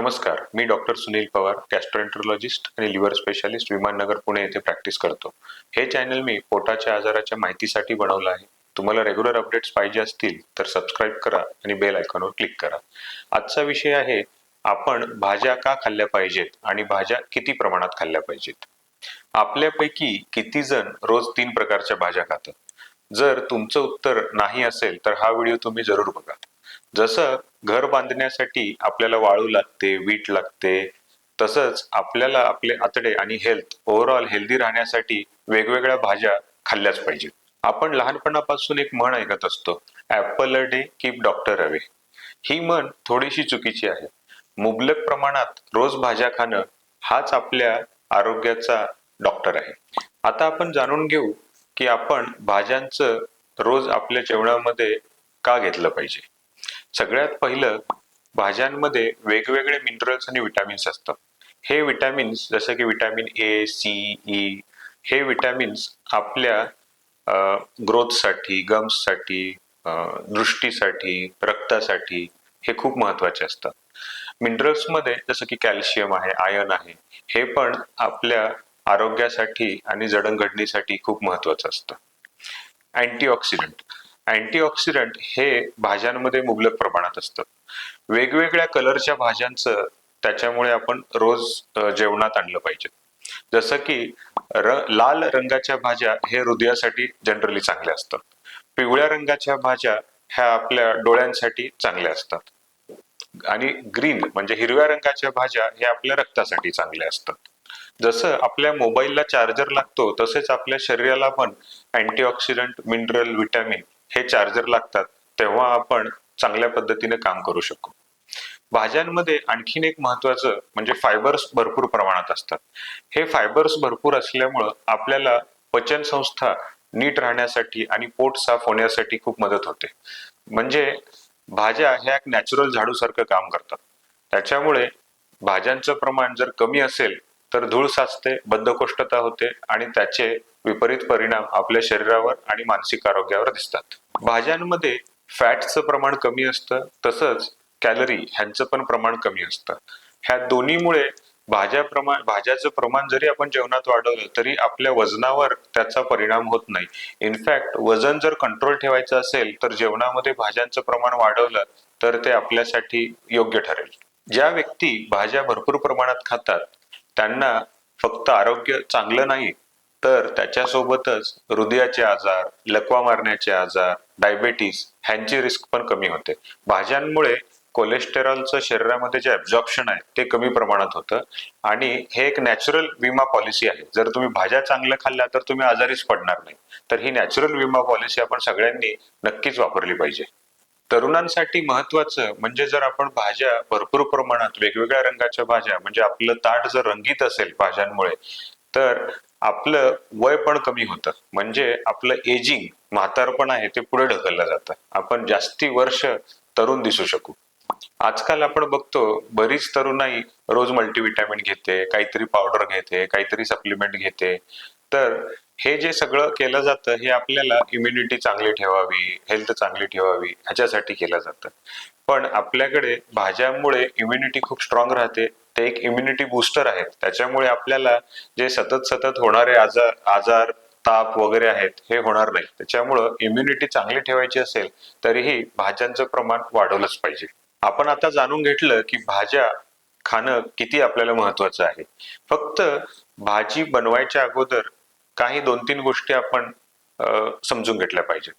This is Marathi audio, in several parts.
नमस्कार मी डॉक्टर सुनील पवार गॅस्ट्रोएंट्रोलॉजिस्ट आणि लिव्हर स्पेशालिस्ट विमाननगर पुणे येथे प्रॅक्टिस करतो. हे चॅनल मी पोटाच्या आजाराच्या माहितीसाठी बनवलं आहे. तुम्हाला रेग्युलर अपडेट्स पाहिजे असतील तर सबस्क्राईब करा आणि बेल आयकॉनवर क्लिक करा. आजचा विषय आहे आपण भाज्या का खाल्ल्या पाहिजेत आणि भाज्या किती प्रमाणात खाल्ल्या पाहिजेत? आपल्यापैकी किती जण रोज तीन प्रकारच्या भाज्या खातात? जर तुमचं उत्तर नाही असेल तर हा व्हिडिओ तुम्ही जरूर बघा. जसं घर बांधण्यासाठी आपल्याला वाळू लागते वीट लागते तसंच आपल्याला आपले आतडे आणि हेल्थ ओव्हरऑल हेल्दी राहण्यासाठी वेगवेगळ्या भाज्या खाल्ल्याच पाहिजेत. आपण लहानपणापासून एक म्हण ऐकत असतो apple a day keep doctor away ही म्हण थोडीशी चुकीची आहे. मुबलक प्रमाणात रोज भाज्या खाणं हाच आपल्या आरोग्याचा डॉक्टर आहे. आता आपण जाणून घेऊ की आपण भाज्यांचं रोज आपल्या जेवणामध्ये का घेतलं पाहिजे. सगळ्यात पहिलं भाज्यांमध्ये वेगवेगळे मिनरल्स आणि विटॅमिन्स असतात हे विटॅमिन्स जसं की विटॅमिन ए सी ई हे विटॅमिन्स आपल्या ग्रोथसाठी गम्ससाठी दृष्टीसाठी रक्तासाठी हे खूप महत्त्वाचे असतात मिनरल्समध्ये जसं की कॅल्शियम आहे आयर्न आहे हे पण आपल्या आरोग्यासाठी आणि जडणघडणीसाठी खूप महत्वाचं असतं. अँटीऑक्सिडंट अँटीऑक्सिडंट हे भाज्यांमध्ये मुबलक प्रमाणात असतं. वेगवेगळ्या कलरच्या भाज्यांचं त्याच्यामुळे आपण रोज जेवणात आणलं पाहिजे. जसं की र लाल रंगाच्या भाज्या हे हृदयासाठी जनरली चांगल्या असतात. पिवळ्या रंगाच्या भाज्या ह्या आपल्या डोळ्यांसाठी चांगल्या असतात. आणि ग्रीन म्हणजे हिरव्या रंगाच्या भाज्या हे आपल्या रक्तासाठी चांगल्या असतात. जसं आपल्या मोबाईलला चार्जर लागतो तसेच आपल्या शरीराला पण अँटीऑक्सिडंट मिनरल विटॅमिन हे चार्जर लागतात तेव्हा आपण चांगल्या पद्धतीने काम करू शकू. भाज्यांमध्ये आणखीन एक महत्वाचं म्हणजे फायबर्स भरपूर प्रमाणात असतात. हे फायबर्स भरपूर असल्यामुळं आपल्याला पचन संस्था नीट राहण्यासाठी आणि पोट साफ होण्यासाठी खूप मदत होते. म्हणजे भाज्या ह्या एक नॅचरल झाडूसारखं काम करतात. त्याच्यामुळे भाज्यांचं प्रमाण जर कमी असेल तर धूळ साचते बद्धकोष्ठता होते आणि त्याचे विपरीत परिणाम आपल्या शरीरावर आणि मानसिक आरोग्यावर दिसतात. भाज्यांमध्ये फॅटचं प्रमाण कमी असतं तसंच कॅलरी ह्यांचं पण प्रमाण कमी असतं. ह्या दोन्हीमुळे भाज्या प्रमाण भाज्याचं प्रमाण जरी आपण जेवणात वाढवलं तरी आपल्या वजनावर त्याचा परिणाम होत नाही. इनफॅक्ट वजन जर कंट्रोल ठेवायचं असेल तर जेवणामध्ये भाज्यांचं प्रमाण वाढवलं तर ते आपल्यासाठी योग्य ठरेल. ज्या व्यक्ती भाज्या भरपूर प्रमाणात खातात त्यांना फक्त आरोग्य चांगलं नाही तर त्याच्यासोबतच हृदयाचे आजार लकवा मारण्याचे आजार डायबेटीस ह्यांची रिस्क पण कमी होते. भाज्यांमुळे कोलेस्टेरॉलचं शरीरामध्ये जे ऍब्झॉर्प्शन आहे ते कमी प्रमाणात होतं. आणि हे एक नॅचरल विमा पॉलिसी आहे. जर तुम्ही भाज्या चांगल्या खाल्ल्या तर तुम्ही आजारीच पडणार नाही. तर ही नॅचरल विमा पॉलिसी आपण सगळ्यांनी नक्कीच वापरली पाहिजे. तरुणांसाठी महत्वाचं म्हणजे जर आपण भाज्या भरपूर प्रमाणात वेगवेगळ्या रंगाच्या भाज्या म्हणजे आपलं ताट जर रंगीत असेल भाज्यांमुळे तर आपलं वय पण कमी होतं. म्हणजे आपलं एजिंग म्हातारपण आहे ते पुढे ढकललं जातं. आपण जास्ती वर्ष तरुण दिसू शकू. आजकाल आपण बघतो बरीच तरुणाई रोज मल्टीविटॅमिन घेते काहीतरी पावडर घेते काहीतरी सप्लिमेंट घेते. तर हे जे सगळं केलं जातं हे आपल्याला इम्युनिटी चांगली ठेवावी हेल्थ चांगली ठेवावी ह्याच्यासाठी केलं जातं. पण आपल्याकडे भाज्यांमुळे इम्युनिटी खूप स्ट्रॉंग राहते. ते एक इम्युनिटी बूस्टर आहेत. त्याच्यामुळे आपल्याला जे सतत सतत होणारे आजार आजार ताप वगैरे आहेत हे होणार नाही. त्याच्यामुळं इम्युनिटी चांगली ठेवायची असेल तरीही भाज्यांचं प्रमाण वाढवलंच पाहिजे. आपण आता जाणून घेतलं की भाज्या खाणं किती आपल्याला महत्वाचं आहे. फक्त भाजी बनवायच्या अगोदर काही दोन तीन गोष्टी आपण समजून घेतल्या पाहिजेत.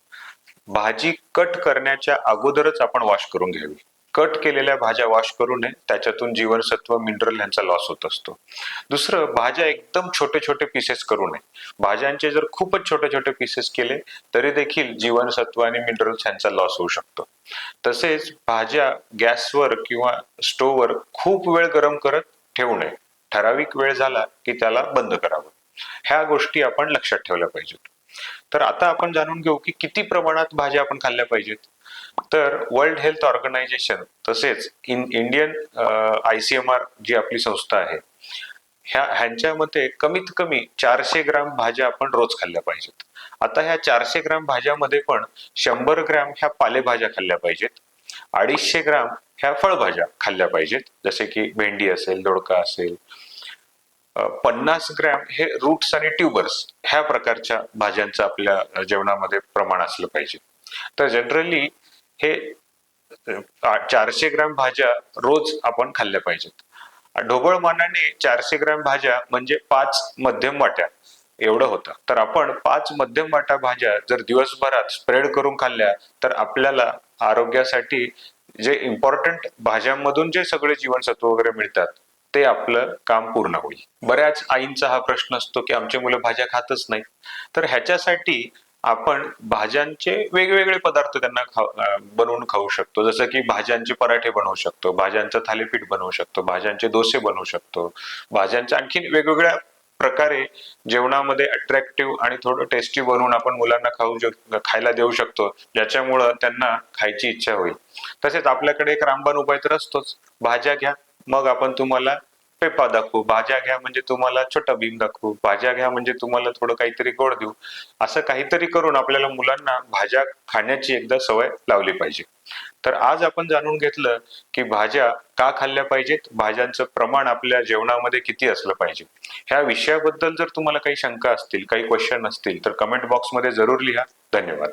भाजी कट करण्याच्या अगोदरच आपण वॉश करून घ्यावी. कट केलेल्या भाज्या वॉश करू नये त्याच्यातून जीवनसत्व मिनरल यांचा लॉस होत असतो. दुसरं भाज्या एकदम छोटे छोटे पीसेस करू नये. भाज्यांचे जर खूपच छोटे छोटे पीसेस केले तरी देखील जीवनसत्व आणि मिनरल्स यांचा लॉस होऊ शकतो. तसेच भाज्या गॅसवर किंवा स्टोववर खूप वेळ गरम करत ठेवू नये. ठराविक वेळ झाला की त्याला बंद करावं. ह्या गोष्टी आपण लक्षात ठेवल्या पाहिजेत. तर आता आपण जाणून घेऊ की किती प्रमाणात भाज्या आपण खाल्ल्या पाहिजेत. तर वर्ल्ड हेल्थ ऑर्गनायझेशन तसेच in Indian I C M R जी आपली संस्था आहे ह्या ह्यांच्या मते कमीत कमी चारशे ग्राम भाज्या आपण रोज खाल्ल्या पाहिजेत. आता ह्या चारशे ग्राम भाज्यामध्ये पण शंभर ग्रॅम ह्या पालेभाज्या खाल्ल्या पाहिजेत. अडीचशे ग्राम ह्या फळभाज्या खाल्ल्या पाहिजेत. जसे की भेंडी असेल दोडका असेल पन्नास ग्रॅम हे रूट्स आणि ट्युबर्स ह्या प्रकारच्या भाज्यांचं आपल्या जेवणामध्ये प्रमाण असलं पाहिजे. तर जनरली हे चारशे ग्रॅम भाज्या रोज आपण खाल्ल्या पाहिजेत. ढोबळ मानाने चारशे ग्रॅम भाज्या म्हणजे पाच मध्यम वाट्या एवढं होतं. तर आपण पाच मध्यम वाट्या भाज्या जर दिवसभरात स्प्रेड करून खाल्ल्या तर आपल्याला आरोग्यासाठी जे इम्पॉर्टंट भाज्यांमधून जे सगळे जीवनसत्व वगैरे मिळतात ते आपलं काम पूर्ण होईल. बऱ्याच आईंचा हा प्रश्न असतो की आमचे मुलं भाज्या खातच नाही तर ह्याच्यासाठी आपण भाज्यांचे वेगवेगळे पदार्थ त्यांना बनवून खाऊ शकतो. जसं की भाज्यांचे पराठे बनवू शकतो भाज्यांचं थालीपीठ बनवू शकतो भाज्यांचे डोसे बनवू शकतो. भाज्यांच्या आणखीन वेगवेगळ्या प्रकारे जेवणामध्ये अट्रॅक्टिव्ह आणि थोडं टेस्टी बनवून आपण मुलांना खाऊ खायला देऊ शकतो ज्याच्यामुळं त्यांना खायची इच्छा होईल. तसेच आपल्याकडे एक रामबाण उपाय तर असतोच. भाज्या घ्या. मग आपण तुम्हाला पेपा दाखवू भाज्या घ्या म्हणजे तुम्हाला छोटा भीम दाखवू भाज्या घ्या म्हणजे तुम्हाला थोडं काहीतरी गोड देऊ. असं काहीतरी करून आपल्याला मुलांना भाज्या खाण्याची एकदा सवय लावली पाहिजे. तर आज आपण जाणून घेतलं की भाज्या का खाल्ल्या पाहिजेत भाज्यांचं प्रमाण आपल्या जेवणामध्ये किती असलं पाहिजे. ह्या विषयाबद्दल जर तुम्हाला काही शंका असतील काही क्वेश्चन असतील तर कमेंट बॉक्समध्ये जरूर लिहा. धन्यवाद.